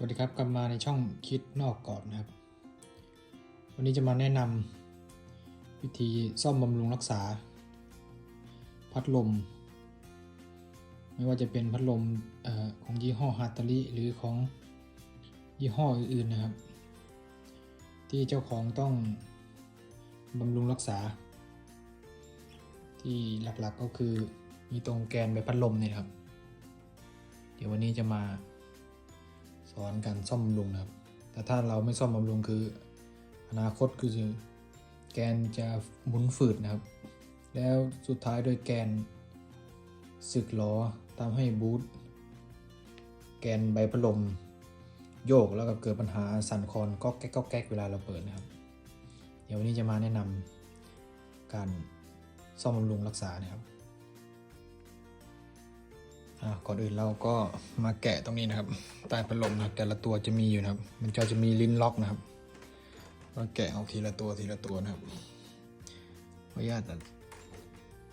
สวัสดีครับกลับมาในช่องคิดนอกกรอบนะครับ วันนี้จะมาแนะนำวิธีซ่อมบำรุงรักษา พัดลม ไม่ว่าจะเป็นพัดลมออของยี่ห้อฮาตาริหรือของยี่ห้ออื่นๆนะครับ ที่เจ้าของต้องบำรุงรักษา ที่หลักๆก็คือมีตรงแกนใบพัดลมเนี่ยครับ เดี๋ยววันนี้จะมา สอนการซ่อมบำรุงนะครับ แต่ถ้าเราไม่ซ่อมบำรุงคือ อนาคตคือแกนจะหมุนฝืดนะครับ แล้วสุดท้ายโดยแกนสึกหลอทำให้บูทแกนใบพัดลมโยกแล้วก็เกิดปัญหาสั่นคลอนก็แก๊กก็แก๊กเวลาเราเปิดนะครับ เดี๋ยววันนี้จะมาแนะนำการซ่อมบำรุงรักษานะครับ ก่อนอื่นเราก็มาแกะตรงนี้นะครับใต้พัดลมนะครับ แต่ละตัวจะมีอยู่นะครับ มันจะจะมีลิ้นล็อกนะครับก็แกะออกทีละตัวทีละตัวนะครับขออนุญาต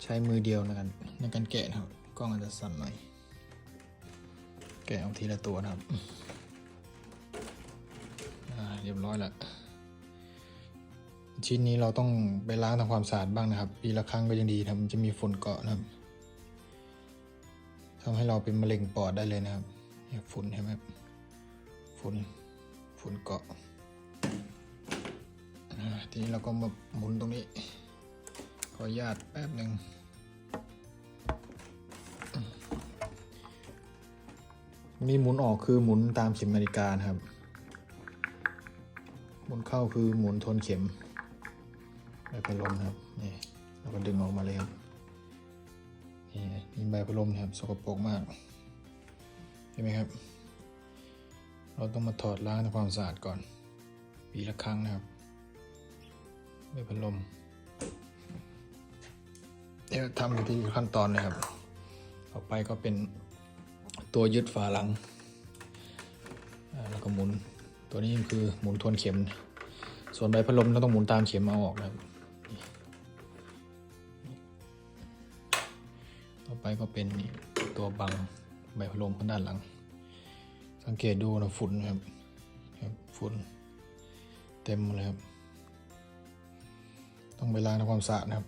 ใช้มือเดียวในการในการแกะนะครับกล้องอาจจะสั่นหน่อยแกะออกทีละตัวนะครับเรียบร้อยแล้วชิ้นนี้เราต้องไปล้างทำความสะอาดบ้างนะครับปีละครั้งก็ยังดีนะมันจะมีฝุ่นเกาะนะครับ ทำให้เราเป็นมะเร็งปอดได้เลยนะครับฝุ่นเห็นไหมฝุ่นฝุ่นเกาะทีนี้เราก็มาหมุนตรงนี้ ขออนุญาตแป๊บหนึ่งนี่หมุนออกคือหมุนตามเข็มนาฬิกาครับ หมุนเข้าคือหมุนทนเข็มไปเป็นลมครับ นี่เราก็ดึงออกมาเลยครับ นี่ใบพัดลมนะครับสกปรกมากเห็นไหมครับ เราต้องมาถอดล้างทำความสะอาดก่อนปีละครั้งนะครับใบพัดลมเดี๋ยวทำอยู่ที่ขั้นตอนนะครับ ต่อไปก็เป็นตัวยึดฝาหลังแล้วก็หมุนตัวนี้คือหมุนทวนเข็ม ส่วนใบพัดลมเราต้องหมุนตามเข็มเอาออกนะครับ ไปก็เป็นนี่ตัวบังใบพัดลมข้างด้านหลัง สังเกตดูนะฝุ่นครับครับฝุ่นเต็มเลยครับ ต้องไปล้างทำความสะอาดนะครับ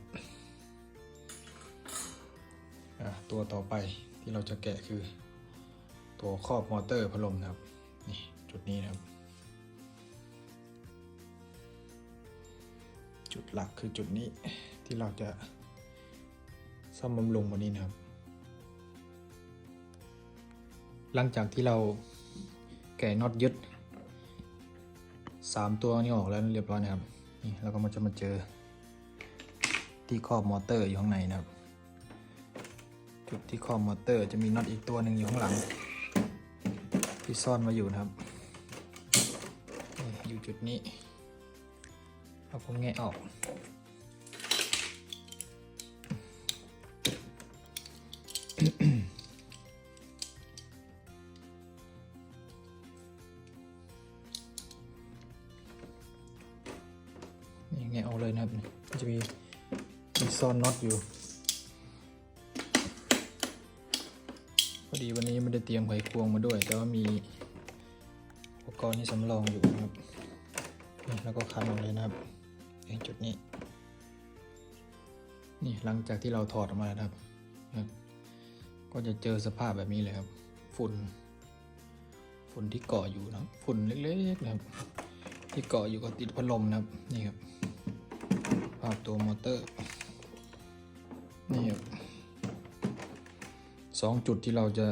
ตัวต่อไปที่เราจะแกะคือ ตัวครอบมอเตอร์พัดลมนะครับนี่จุดนี้นะครับ จุดหลักคือจุดนี้ที่เราจะซ่อมบำรุงวันนี้นะครับ หลังจากที่เราแกะน็อตยึดสามตัวนี้ออกแล้วเรียบร้อยนะครับ นี่เราก็มาจะมาเจอที่ครอบมอเตอร์อยู่ข้างในนะครับ จุดที่ครอบมอเตอร์จะมีน็อตอีกตัวหนึ่งอยู่ข้างหลัง ที่ซ่อนมาอยู่นะครับ อยู่จุดนี้เราก็แงะออก นี่ไงเอาเลยนะครับจะมีมีซ่อนน็อตอยู่พอดีวันนี้ไม่ได้เตรียมไขควงมาด้วย แต่ว่ามีอุปกรณ์ที่สำรองอยู่นะครับนี่แล้วก็คันออกเลยนะครับในจุดนี้ นี่หลังจากที่เราถอดออกมาแล้วครับนะก็จะเจอสภาพแบบนี้เลยครับ ฝุ่น ฝุ่นที่เกาะอยู่นะฝุ่นเล็กๆนะครับ ที่เกาะอยู่กับติดพัดลมนะครับ นี่ครับ ภาตัวมอเตอร์ นี่สองจุดที่เราจะ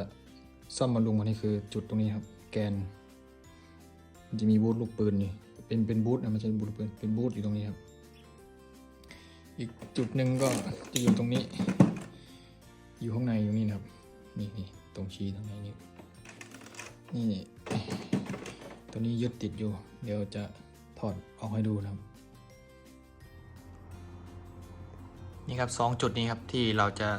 ซ่อมบำรุงวันนี้คือจุดตรงนี้ครับ แกน มันจะมีบูทลูกปืนนี่เป็นเป็นบูทนะไม่ใช่บูทลูกปืนเป็นบูทอยู่ตรงนี้ครับ อีกจุดหนึ่งก็จะอยู่ตรงนี้ อยู่ข้างในตรงนี้นะครับ นี่นี่ตรงชี้ตรงไหนนี่นี่ตัวนี้ยึดติดอยู่ เดี๋ยวจะถอดออกให้ดูนะครับ นี่ครับสองจุดนี้ครับที่เราจะ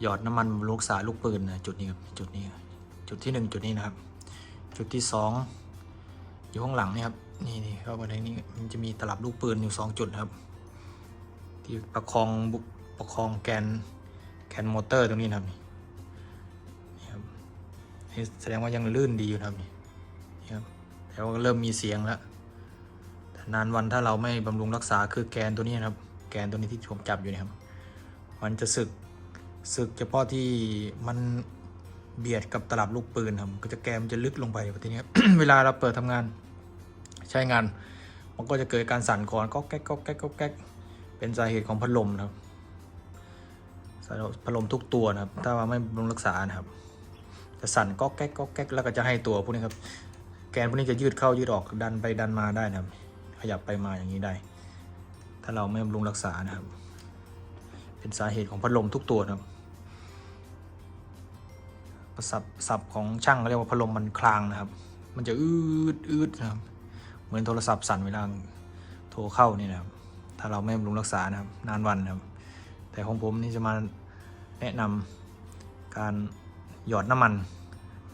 หยอดน้ำมันบำรุงรักษาลูกปืนนะจุดนี้ครับจุดนี้จุดที่หนึ่งจุดนี้นะครับ จุดที่สองอยู่ข้างหลังนี่ครับนี่นี่เข้าไปในนี้มันจะมีตลับลูกปืนอยู่สองจุดครับ ที่ประคองบุประคองแกนแกนมอเตอร์ตรงนี้นะครับนี่ครับนี่แสดงว่ายังลื่นดีอยู่นะครับนี่นครับแต่ว่าเริ่มมีเสียงแล้วแต่นานวันถ้าเราไม่บำรุงรักษาคือแกนตัวนี้นะครับ แกนตัวนี้ที่ผมจับอยู่นะครับ มันจะสึกสึกเฉพาะที่มันเบียดกับตลับลูกปืนครับ ก็จะแกนมันจะลึกลงไปทีนี้เวลาเราเปิดทำงานใช้งาน มันก็จะเกิดการสั่นก่อนก็แก๊กก็แก๊กก็แก๊กเป็นสาเหตุของพัดลมนะครับสายพัดลมทุกตัวนะครับ ถ้าว่าไม่บำรุงรักษานะครับ จะสั่นก็แก๊กก็แก๊กแล้วก็จะให้ตัวพวกนี้ครับ แกนพวกนี้จะยืดเข้ายืดออกดันไปดันมาได้นะครับ ขยับไปมาอย่างนี้ได้ ถ้าเราไม่บำรุงรักษานะครับ เป็นสาเหตุของพัดลมทุกตัวนะครับศัพท์ศัพท์ของช่างเขาเรียกว่าพัดลมมันคลางนะครับ มันจะอืดอืดนะครับ เหมือนโทรศัพท์สั่นเวลาโทรเข้านี่นะครับ ถ้าเราไม่บำรุงรักษานะครับ นานวันนะครับ แต่ของผมนี่จะมาแนะนำการหยอดน้ำมัน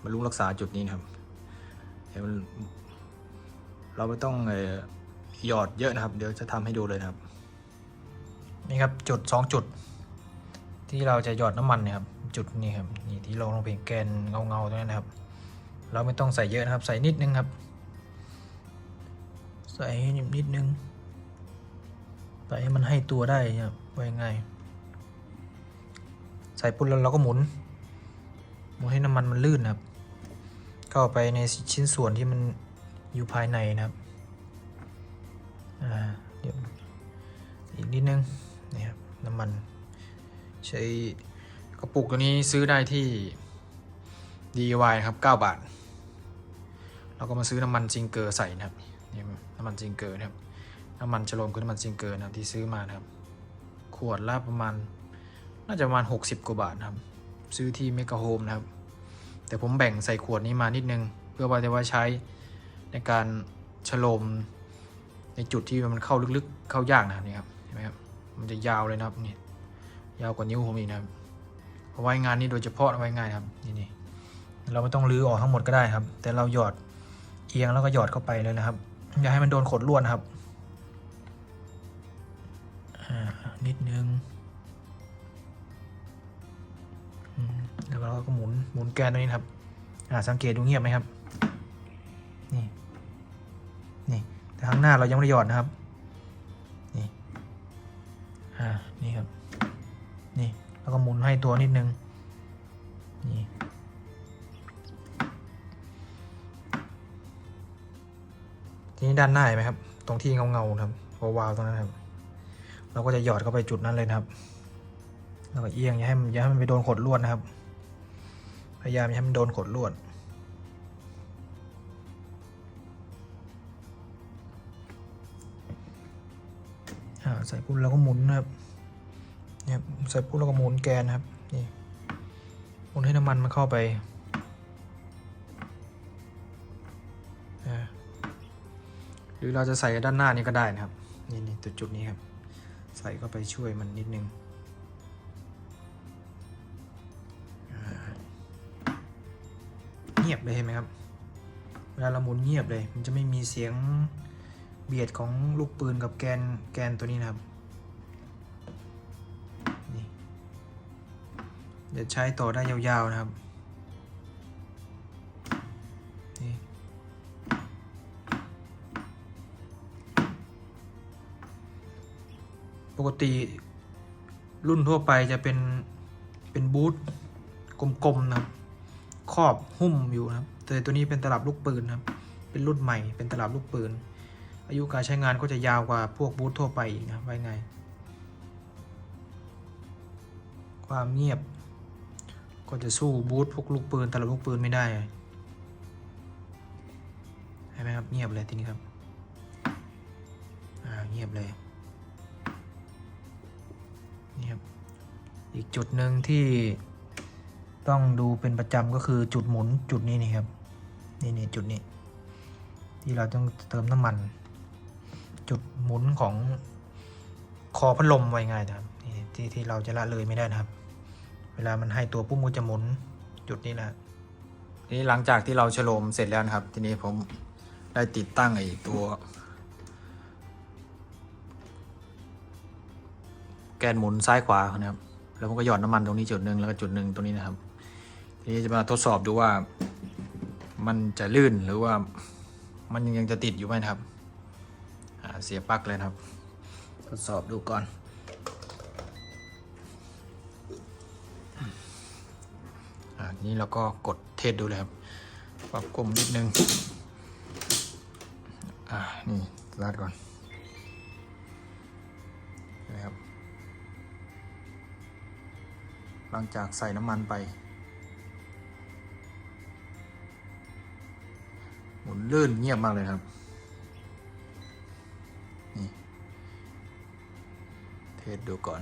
บำรุงรักษาจุดนี้นะครับเราไม่ต้องหยอดเยอะนะครับ เดี๋ยวจะทำให้ดูเลยนะครับ นี่ครับจุดสองจุด ที่เราจะหยอดน้ำมันนี่ยครับจุดนี้ครับนี่ที่ลงลงเป็นแกนเงาเงาๆตรงนั้นนะครับ เราไม่ต้องใส่เยอะนะครับ ใส่นิดนึงครับ ใส่ให้นิดนึงใส่ให้มันให้ตัวได้ครับว้ง่ายใส่ปุ๊บแล้วเราก็หมุนหมุนให้น้ำมันมันลื่นนะครับเข้าไปในชิ้นส่วนที่มันอยู่ภายในนะครับอ่าเดี๋ยวอีกนิดนึง นี่ครับน้ำมัน ใช้กระปุกตัวนี้ซื้อได้ที่ DIY ครับ 9 บาท เราก็มาซื้อน้ำมันจิงเกอร์ใส่นะครับนี่น้ำมันจิงเกอร์นะครับน้ำมันฉโลมคือน้ำมันจิงเกอร์นะครับที่ซื้อมานะครับ ขวดละประมาณน่าจะประมาณ 60 กว่าบาทนะครับ ซื้อที่เมกะโฮมนะครับ แต่ผมแบ่งใส่ขวดนี้มานิดนึง เพื่อว่าจะไว้ใช้ในการฉโลมในจุดที่มันเข้าลึกๆเข้ายากนะครับนี่ครับเห็นไหมครับ มันจะยาวเลยนะครับนี่ยาวกว่านิ้วผมอีกนะครับเอาไว้งานนี้โดยเฉพาะเอาไว้ง่ายครับนี่นี่เราไม่ต้องรื้อออกทั้งหมดก็ได้ครับ แต่เราหยอดเอียงแล้วก็หยอดเข้าไปเลยนะครับ อย่าให้มันโดนขดลวดนครับนิดนึงแล้วเราก็หมุนหมุนแกนตัวนี้ครับอ่าสังเกตดูเงียบไหมครับ นี่ นี่ แต่ข้างหน้าเรายังไม่ได้หยอดนะครับ ก็หมุนให้ตัวนิดนึง นี่ ทีนี้ด้านหน้าเห็นไหมครับ ตรงที่เงาเงาครับวาวๆตรงนั้นครับ เราก็จะหยอดเข้าไปจุดนั้นเลยนะครับ แล้วก็เอียงอย่าให้มันอย่าให้มันไปโดนขดลวดนะครับ พยายามอย่าให้มันโดนขดลวดใส่ปุ๊บเราก็หมุนนะครับ เนี่ยใส่ปุ๊บเราก็หมุนแกนนะครับนี่หมุนให้น้ำมันมันเข้าไปหรือเราจะใส่ด้านหน้านี้ก็ได้นะครับนี่นี่ตัวจุดนี้ครับ ใส่เข้าไปช่วยมันนิดนึงเงียบเลยเห็นไหมครับเวลาเราหมุนเงียบเลย มันจะไม่มีเสียงเบียดของลูกปืนกับแกนแกนตัวนี้นะครับ เดี๋ยวใช้ต่อได้ยาวๆนะครับนี่ปกติรุ่นทั่วไปจะเป็นเป็นบูทกลมๆนะครับครอบหุ้มอยู่นะครับแต่ตัวนี้เป็นตลับลูกปืนนะครับ เป็นรุ่นใหม่ เป็นตลับลูกปืน อายุการใช้งานก็จะยาวกว่าพวกบูททั่วไปอีกนะไว้ไง ความเงียบ ก็จะสู้บูทพวกลูกปืนตลับลูกปืนไม่ได้เห็นไหมครับเงียบเลยทีนี้ครับอ่าเงียบเลยนี่ครับอีกจุดหนึ่งที่ต้องดูเป็นประจำก็คือจุดหมุนจุดนี้นี่ครับนี่นี่จุดนี้ ที่เราต้องเติมน้ำมัน จุดหมุนของคอพัดลมไว้ง่ายนะครับที่ที่เราจะละเลยไม่ได้นะครับ เวลามันให้ตัวปุ๊บมันจะหมุนจุดนี้นะทีนี้หลังจากที่เราฉโลมเสร็จแล้วนะครับ ทีนี้ผมได้ติดตั้งไอ้ตัว แกนหมุนซ้ายขวานะครับ แล้วผมก็หยอดน้ำมันตรงนี้จุดหนึ่งแล้วก็จุดหนึ่งตรงนี้นะครับ ทีนี้จะมาทดสอบดูว่ามันจะลื่นหรือว่ามันยังจะติดอยู่ไหมนะครับเสียบปลั๊กเลยครับ ทดสอบดูก่อน นี้เราก็กดเทสดูเลยครับ ปรับกลมนิดนึง อ่า นี่ลาดก่อนนะครับ หลังจากใส่น้ำมันไป หมุนลื่นเงียบมากเลยครับ นี่ เทสดูก่อน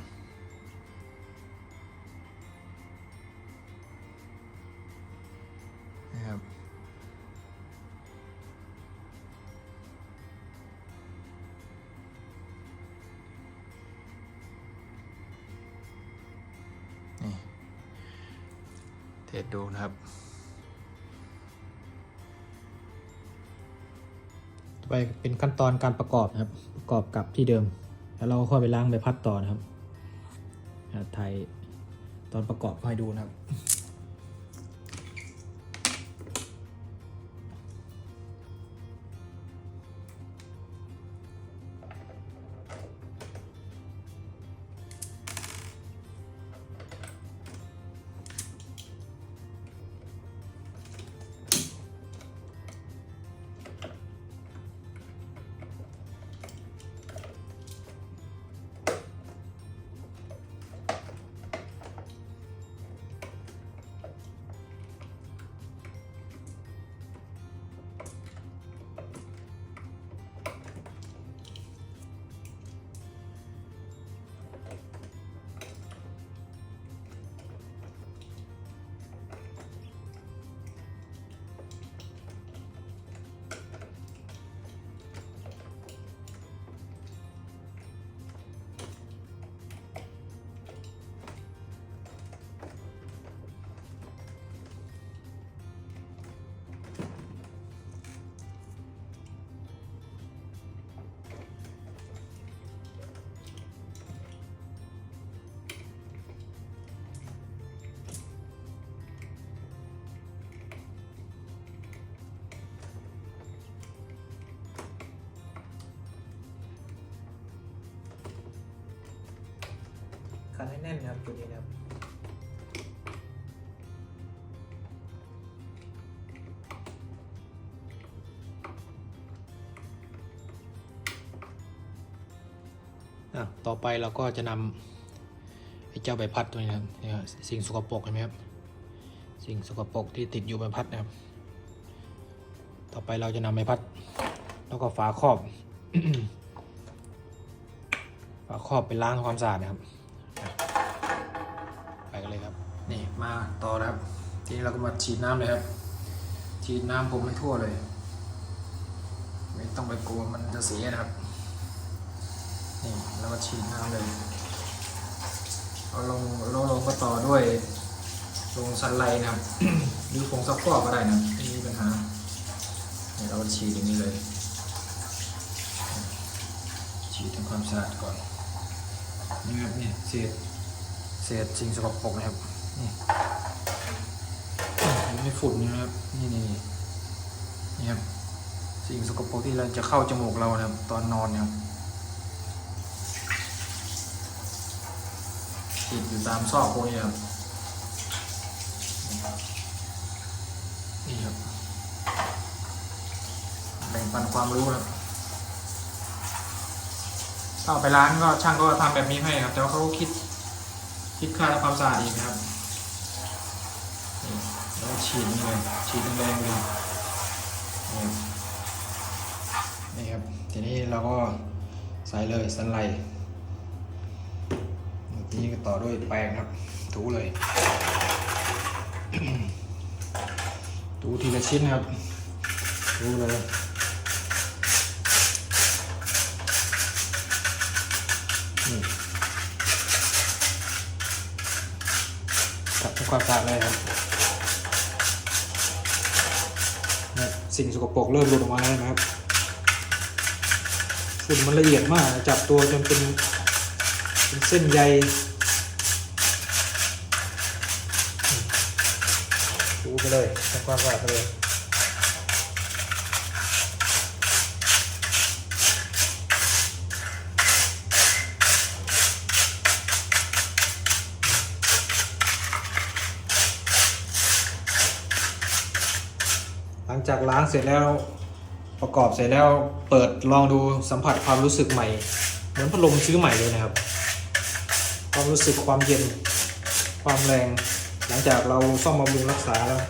เทสดูนะครับ ต่อไปเป็นขั้นตอนการประกอบนะครับ ประกอบกับที่เดิม แล้วเราก็ค่อยไปล้างใบพัดต่อนะครับถ่ายตอนประกอบให้ดูนะครับ ให้แน่นนะครับตัวนี้นะครับอะต่อไปเราก็จะนำไอ้เจ้าใบพัดตัวนี้นะครับสิ่งสกปรกเห็นไหมครับ สิ่งสกปรกที่ติดอยู่ใบพัดนะครับ ต่อไปเราจะนำใบพัด แล้วก็ฝาครอบ ฝาครอบไปล้างความสะอาดนะครับ มาต่อนะครับ ทีนี้เราก็มาฉีดน้ำเลยครับฉีดน้ำผมให้ทั่วเลย ไม่ต้องไปกลัวมันจะเสียนะครับนี่แล้วก็ฉีดน้ำเลยเอาลงลงลงก็ต่อด้วยลงสันไลนะครับหรือผงซักฟอกก็ได้นะไม่มีปัญหาเนี่ยเราฉีดอย่างนี้เลย ฉีดทำความสะอาดก่อนนี่ครับเนี่ยเศษเศษสิ่งสกปรกนะครับ ไม่ฝุ่นนะครับ นี่นี่นี่ครับ สิ่งสกปรกที่เราจะเข้าจมูกเรานะครับ ตอนนอนเนะครับติดอยู่ตามซอกพวกนี้ครับนี่ครับแบ่งปันความรู้นะครับถ้าไปร้านก็ช่างก็ทำแบบนี้ให้ครับ แต่ว่าเขาคิด คิดค่าทำความสะอาดอีกครับ ฉีดนี่เลยฉีดแรงๆเลยนี่ครับนี่ครับ ทีนี้เราก็ใส่เลยสันไลทีนี้ก็ต่อด้วยแปรงครับ ถูเลย ถูทีละชิ้นครับ ถูเลยนี่ตัดทำความสะอาดเลยครับ สิ่งสกปรกเริ่มหลุดออกมาแล้วนะครับฝุ่นมันละเอียดมากจับตัวจนเป็นเป็นเส้นใยดูไปเลยทำความสะอาดไปเลย ลังจากล้างเสร็จแล้วประกอบเสร็จแล้วเปิดลองดูสัมผัสความรู้สึกใหม่ เหมือนพัดลมซื้อใหม่เลยนะครับ ความรู้สึกความเย็นความแรง หลังจากเราซ่อมบำรุงรักษาแล้ว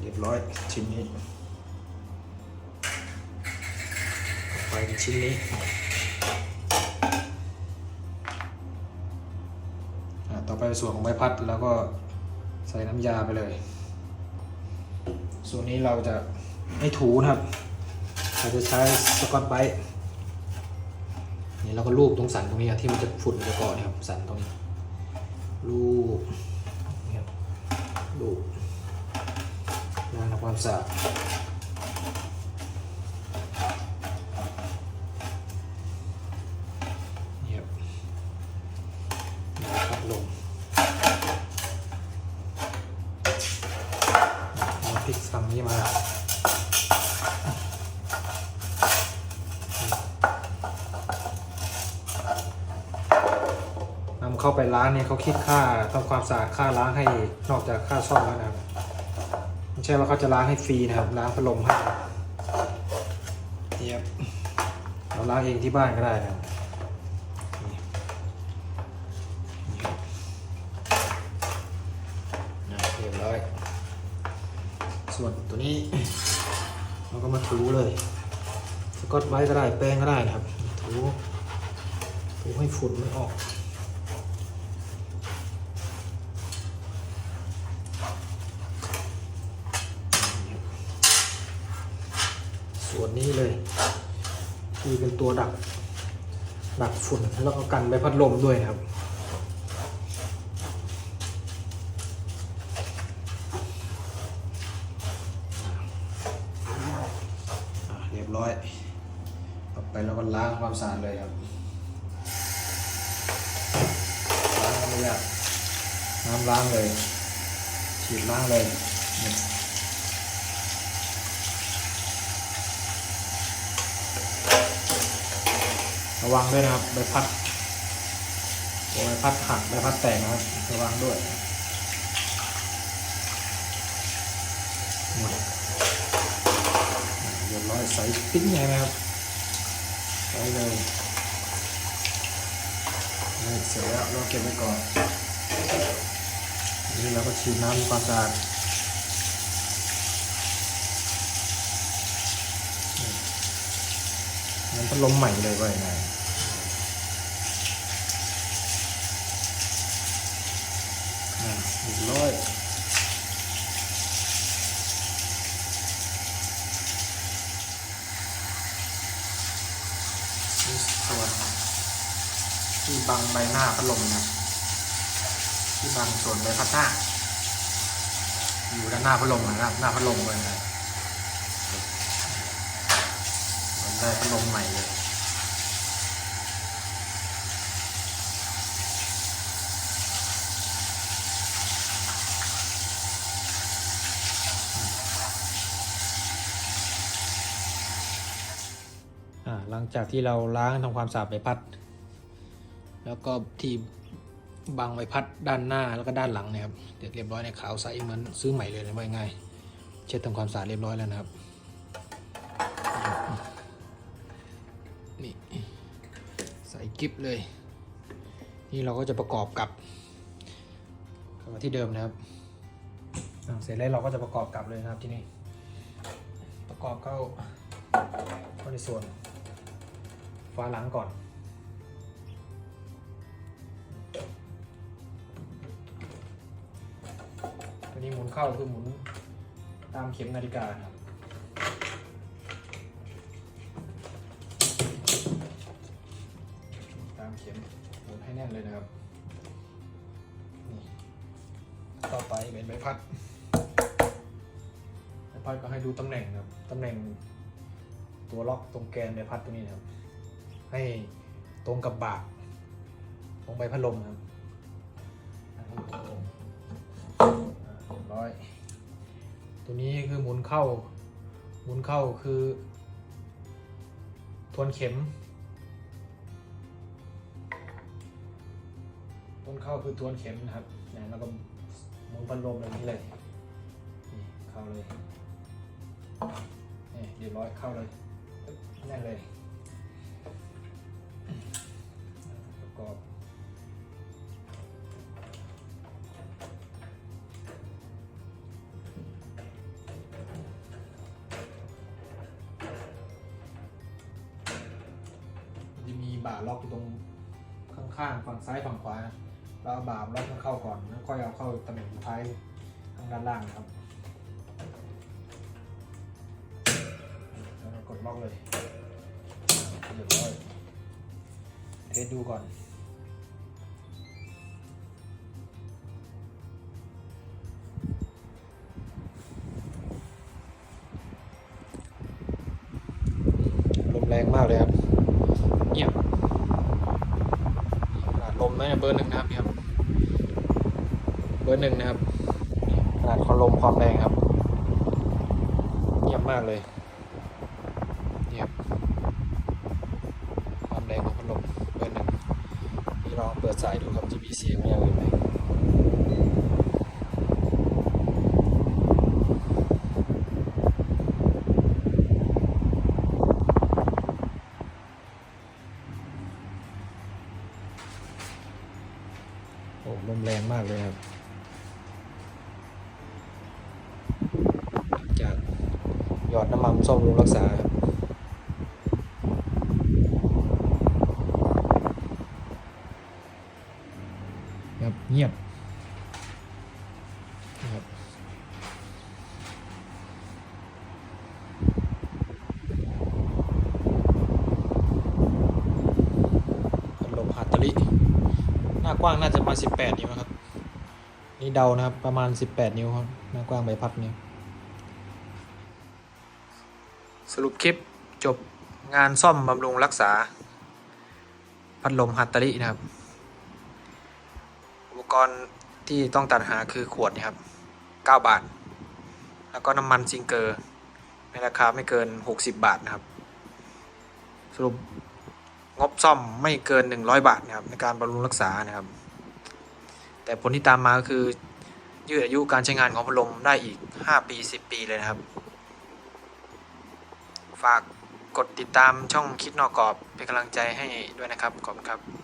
เรียบร้อยชิ้นนี้ต่อไปชิ้นนี้ ส่วนของใบพัดแล้วก็ใส่น้ำยาไปเลย ส่วนนี้เราจะไม่ถูนะครับเราจะใช้สกอตไบรท์นี่เราก็ลูบตรงสันตรงนี้ที่มันจะฝุ่นจะเกาะเนี่ยครับสันตรงนี้ลูบนี่ครับลูบล้างทำความสะอาด นำเข้าไปล้างเนี่ยเขาคิดค่าทำความสะอาดค่าล้างให้นอกจากค่าซ่อมแล้วนะครับไม่ใช่ว่าเขาจะล้างให้ฟรีนะครับล้างพัดลมให้เนี่ยครับเราล้างเองที่บ้านก็ได้นะครับนี่ครับนะเรียบร้อย ส่วนตัวนี้เราก็มาถูเลยสกอตไว้ก็ได้แป้งก็ได้นะครับถูถูให้ฝุ่นมันออก ส่วนนี้เลยที่เป็นตัวดัก ดัก ฝุ่นแล้วก็กันใบพัดลมด้วยนะครับ เรียบร้อยต่อไปเราก็ล้างความสะอาดเลยครับล้างไม่ยากน้ำล้างเลยฉีดล้างเลยนี่ ระวังด้วยนะครับใบพัดใบพัดหักใบพัดแตกนะครับระวังด้วยเรียบร้อยใส่ปิ้งใหญ่ไหมครับใส่เลยนี่เสร็จแล้วเราเก็บไว้ก่อนนี่เราก็ฉีดน้ำความสะอาดมันพัดลมใหม่เลยว่ายังไงอะ เรียบร้อยนี่ส่วนที่บังใบหน้าพัดลมนะที่บางส่วนใบพัดหน้า อยู่ด้านหน้าพัดลมนะครับหน้าพัดลมเลยนะเหมือนได้พัดลมใหม่เลย หลังจากที่เราล้างทำความสะอาดใบพัด แล้วก็ที่บังใบพัดด้านหน้าแล้วก็ด้านหลังนะครับเดี๋ยวเรียบร้อยในขาวใสเหมือนซื้อใหม่เลยนะว่าง่ายๆเช็ดทำความสะอาดเรียบร้อยแล้วนะครับนี่ใส่กิฟเลย นี่เราก็จะประกอบกับกับที่เดิมนะครับเสร็จแล้วเราก็จะประกอบกับเลยนะครับที่นี่ประกอบเข้าเข้าในส่วน ฝาหลังก่อน ตัวนี้หมุนเข้าคือหมุนตามเข็มนาฬิกาครับตามเข็มหมุนให้แน่นเลยนะครับนี่ต่อไปเป็นใบพัดใบพัดก็ให้ดูตำแหน่งนะครับตำแหน่งตัวล็อกตรงแกนใบพัดตัวนี้นะครับ ให้ตรงกับบากของใบพัดลมครับเดี๋ยวร้อยตัวนี้คือหมุนเข้า หมุนเข้าคือ ทวนเข็มต้นเข้าคือทวนเข็มนะครับนี่แล้วก็หมุนพัดลมแบบนี้เลยนี่เข้าเลยนี่เรียบร้อยเข้าเลยแน่นเลย ข้างฝั่งซ้ายฝั่งขวาเราเอาบ่าล็อกมันเข้าก่อนแล้วค่อยเอาเข้าตำแหน่งท้ายทางด้านล่างนะครับแล้วก็กดล็อกเลยเรียบร้อยเทสดูก่อนลมแรงมากเลยครับ เงียบขนาดลมนะ เบอร์หนึ่งนะครับนี่ครับเบอร์หนึ่งนะครับนี่ขนาดความลมความแรงครับเงียบมากเลยเงียบความแรงของพัดลมเบอร์หนึ่งนี่ลองเปิดสายดูครับจะมีเสียงอย่างอื่นไหม อ้ลมแรงมากเลยครับ จากหยอดน้ำมันส้มบำรุงรักษาครับ กว้างน่าจะประมาณ18นิ้วนะครับ นี่เดานะครับประมาณ18นิ้วครับหน้ากว้างใบพัดนี้สรุปคลิปจบงานซ่อมบำรุงรักษา พัดลมฮัตตารินะครับ อุปกรณ์ที่ต้องตัดหาคือขวดนี่ครับ 9 บาท แล้วก็น้ำมันซิงเกอร์ในราคาไม่เกิน 60 บาทนะครับ สรุป งบซ่อมไม่เกิน 100 บาทนะครับในการบำรุงรักษานะครับ แต่ผลที่ตามมาก็คือยืดอายุการใช้งานของพัดลมได้อีก 5 ปี 10 ปีเลยนะครับ ฝากกดติดตามช่องคิดนอกกรอบเป็นกำลังใจให้ด้วยนะครับขอบคุณครับ